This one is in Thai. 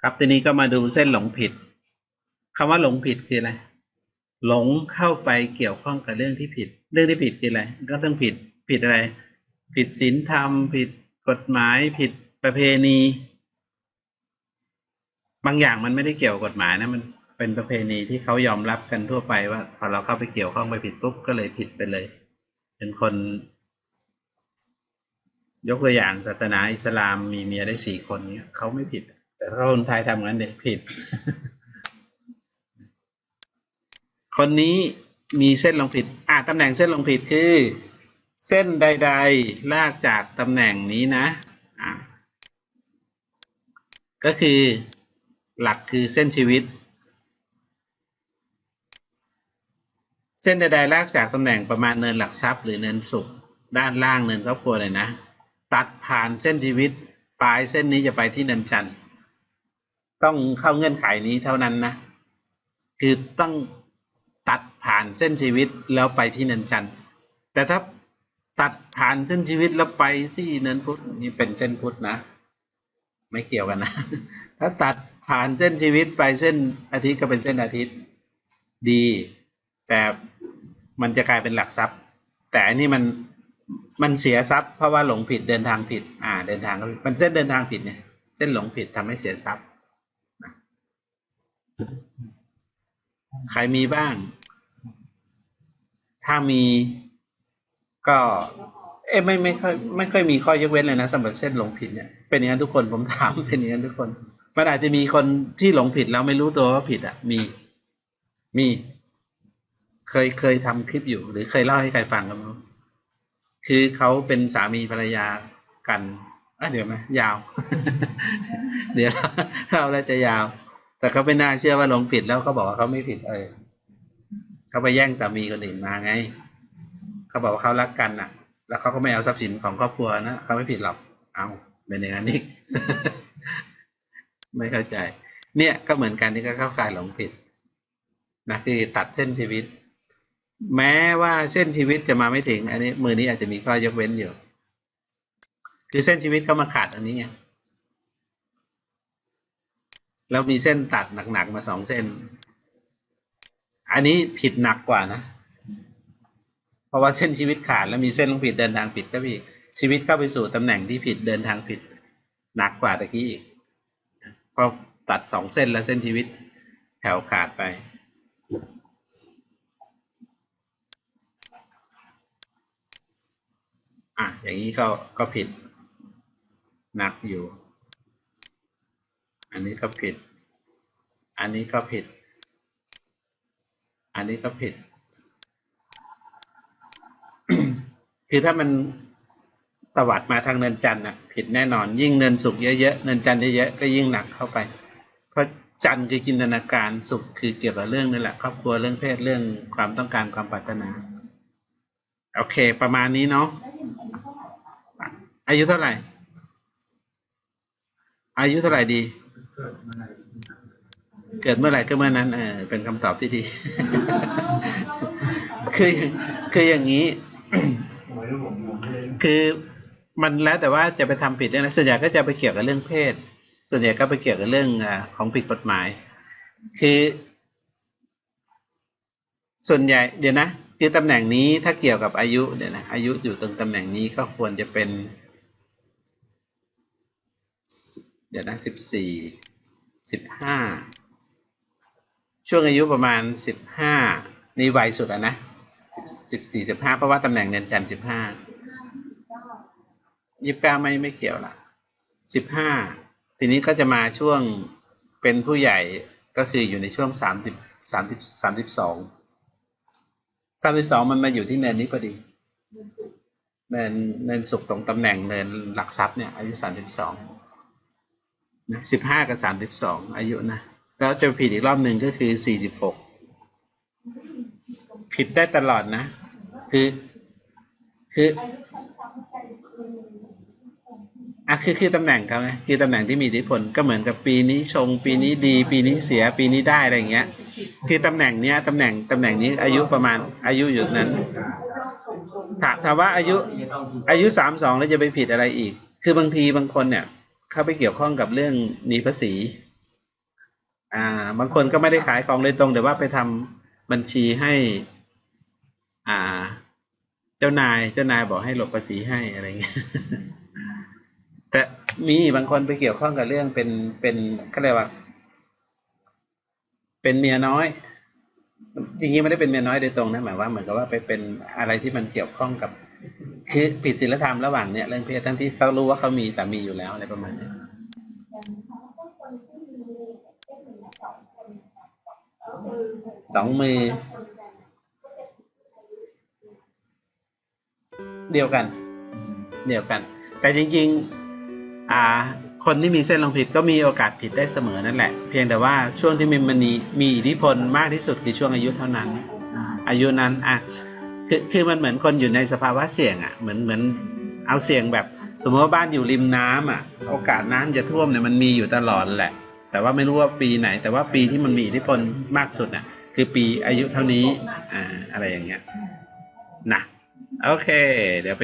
ครับทีนี้ก็มาดูเส้นหลงผิดคำว่าหลงผิดคืออะไรหลงเข้าไปเกี่ยวข้องกับเรื่องที่ผิด เรื่องที่ผิดคืออะไรก็ต้องผิดผิดอะไร ผิดศีลธรรม ผิดกฎหมายผิดประเพณี บางอย่างมันไม่ได้เกี่ยวกับกฎหมายนะมันเป็นประเพณีที่เขายอมรับกันทั่วไปว่า พอเราเข้าไปเกี่ยวข้องไปผิดปุ๊บก็เลยผิดไปเลย เป็นคน ยกตัวอย่างศาสนาอิสลามมีเมียได้สี่คนเนี้ยเขาไม่ผิด แต่ถ้าคนไทยทำงั้นเด็กผิด คนนี้มีเส้นลงผิด อ่าตำแหน่งเส้นลงผิดคือ เส้นใด ๆ ลากจากตำแหน่งนี้นะ อ่าก็คือหลักคือเส้นชีวิต เส้นใดๆลากจากตำแหน่งประมาณเนินหลักทรัพย์หรือเนินสุข ด้านล่างเนินครอบครัวเลยนะ ตัดผ่านเส้นชีวิต ปลายเส้นนี้จะไปที่เนินจันทร์ ต้องเข้าเงื่อนไขนี้เท่านั้นนะ คือต้องตัดผ่านเส้นชีวิตแล้วไปที่เนินจัน แต่ถ้าตัดผ่านเส้นชีวิตแล้วไปที่เนินพุธนี่เป็นเส้นพุธนะ ไม่เกี่ยวกันนะ ถ้าตัดผ่านเส้นชีวิตไปเส้นอาทิตย์ก็เป็นเส้นอาทิตย์ดี แต่มันจะกลายเป็นหลักทรัพย์ แต่อันนี้มันมันเสียทรัพย์เพราะว่าหลงผิดเดินทางผิด อ่า เดินทางผิดมันเส้นเดินทางผิดเนี่ย เส้นหลงผิดทำให้เสียทรัพย์ ใครมีบ้าง ถ้ามีก็ เอ้ไม่ไม่ค่อยไม่ค่อยมีข้อยกเว้นเลยนะสำหรับเส้นหลงผิดเนี่ยเป็นอย่างนั้นทุกคนผมถามเป็นอย่างนั้นทุกคนมันอาจจะมีคนที่หลงผิดแล้วไม่รู้ตัวว่าผิดอะ มีมี เคยเคยทำคลิปอยู่ หรือเคยเล่าให้ใครฟังกันมั้งคือเขาเป็นสามีภรรยากันอะเดี๋ยวไหมยาว เดี๋ยวเราจะยาว แต่เขาไม่น่าเชื่อว่าหลงผิดแล้วเขาบอกว่าเขาไม่ผิดเออเขาไปแย่งสามีคนอื่นมาไง เขาบอกว่าเขารักกันน่ะ แล้วเขาก็ไม่เอาทรัพย์สินของครอบครัวนะเขาไม่ผิดหรอกเอาเป็นอย่างนั้นอีกไม่เข้าใจ เนี่ยก็เหมือนกันที่ก็เข้าข่ายหลงผิดนะคือตัดเส้นชีวิต แม้ว่าเส้นชีวิตจะมาไม่ถึง อันนี้ มือนี้อาจจะมีข้อยกเว้นอยู่ คือเส้นชีวิตเขามาขาดอันนี้ไง แล้วมีเส้นตัดหนักๆมาสองเส้น อันนี้ผิดหนักกว่านะ เพราะว่าเส้นชีวิตขาดแล้วมีเส้นลงผิดเดินทางผิดก็พี่ชีวิตเข้าไปสู่ตำแหน่งที่ผิดเดินทางผิดหนักกว่าตะกี้อีกเพราะตัดสองเส้นแล้วเส้นชีวิตแถวขาดไปอะอย่างนี้ก็ก็ผิดหนักอยู่ อันนี้ก็ผิด อันนี้ก็ผิด อันนี้ก็ผิด คือถ้ามันตวัดมาทางเนินจันทร์น่ะผิดแน่นอน ยิ่งเนินสุขเยอะๆเนินจันทร์เยอะๆก็ยิ่งหนักเข้าไป เพราะจันทร์คือจินตนาการสุขคือเกี่ยวกับเรื่องนี่แหละครอบครัวเรื่องเพศเรื่องความต้องการความปรารถนา โอเค ประมาณนี้เนาะอายุเท่าไหร่ อายุเท่าไหร่ดี เกิดเมื่อไหร่ก็เมื่อนั้นเออเป็นคำตอบที่ดี คือคืออย่างนี้ คือมันแล้วแต่ว่าจะไปทำผิดเนี่ยนะส่วนใหญ่ก็จะไปเกี่ยวกับเรื่องเพศ ส่วนใหญ่ก็ไปเกี่ยวกับเรื่องอของผิดกฎหมาย คือ ส่วนใหญ่เดี๋ยวนะคือตำแหน่งนี้ถ้าเกี่ยวกับอายุเดี๋ยวนะอายุอยู่ตรงตำแหน่งนี้ก็ควรจะเป็น เดี๋ยวนะสิบสี่ สิบห้าช่วงอายุประมาณสิบห้านี่ไวสุดอะนะสิบสี่สิบห้าเพราะว่าตำแหน่งเงินจันทร์สิบห้ายี่สิบเก้าไม่ไม่เกี่ยวละสิบห้าทีนี้ก็จะมาช่วงเป็นผู้ใหญ่ก็คืออยู่ในช่วงสามสิบสามสิบสามสิบสองสามสิบสองมันมาอยู่ที่เนินนี้พอดีเนินเนินสุขตรงตำแหน่งเนินหลักทรัพย์เนี่ยอายุสามสิบสอง นะสิบห้ากับสามสิบสองอายุนะ แล้วจะผิดอีกรอบหนึ่งก็คือสี่สิบหกผิดได้ตลอดนะ คือ คืออะคือคือตำแหน่งเขาไงคือตำแหน่งที่มีอิทธิพลก็เหมือนกับปีนี้ชง ปีนี้ดี ปีนี้เสีย ปีนี้ได้อะไรอย่างเงี้ย คือตำแหน่งเนี้ยตำแหน่งตำแหน่งนี้อายุประมาณอายุอยู่นั้นถามถามว่าอายุอายุสามสองแล้วจะไปผิดอะไรอีก คือบางทีบางคนเนี่ย เข้าไปเกี่ยวข้องกับเรื่องหนีภาษี อ่า บางคนก็ไม่ได้ขายของโดยตรง แต่ว่าไปทำบัญชีให้ อ่า เจ้านายเจ้านายบอกให้หลบภาษีให้อะไรเงี้ยแต่มีบางคนไปเกี่ยวข้องกับเรื่องเป็นเป็นเขาเรียกว่า เป็นเมียน้อยจริงๆไม่ได้เป็นเมียน้อยโดยตรงนะหมายว่าเหมือนกับว่าไปเป็นอะไรที่มันเกี่ยวข้องกับ คือผิดศีลธรรมระหว่างเนี้ยเรื่องเพศทั้งที่เขารู้ว่าเขามีแต่มีอยู่แล้วอะไรประมาณนี้สองมือ เดียวกัน เดียวกัน แต่จริง ๆ อ่า คนที่มีเส้นลงผิดก็มีโอกาสผิดได้เสมอนั่นแหละ เพียงแต่ว่าช่วงที่มันมีมีอิทธิพลมากที่สุดคือช่วงอายุเท่านั้น อายุนั้นอะ คือคือมันเหมือนคนอยู่ในสภาวะเสี่ยงอะเหมือนเหมือนเอาเสี่ยงแบบ สมมติว่าบ้านอยู่ริมน้ำอะ โอกาสน้ำจะท่วมเนี่ยมันมีอยู่ตลอดแหละ แต่ว่าไม่รู้ว่าปีไหน แต่ว่าปีที่มันมีอิทธิพลมากสุดอะ คือปีอายุเท่านี้อ่าอะไรอย่างเงี้ยนะโอเค เดี๋ยวไป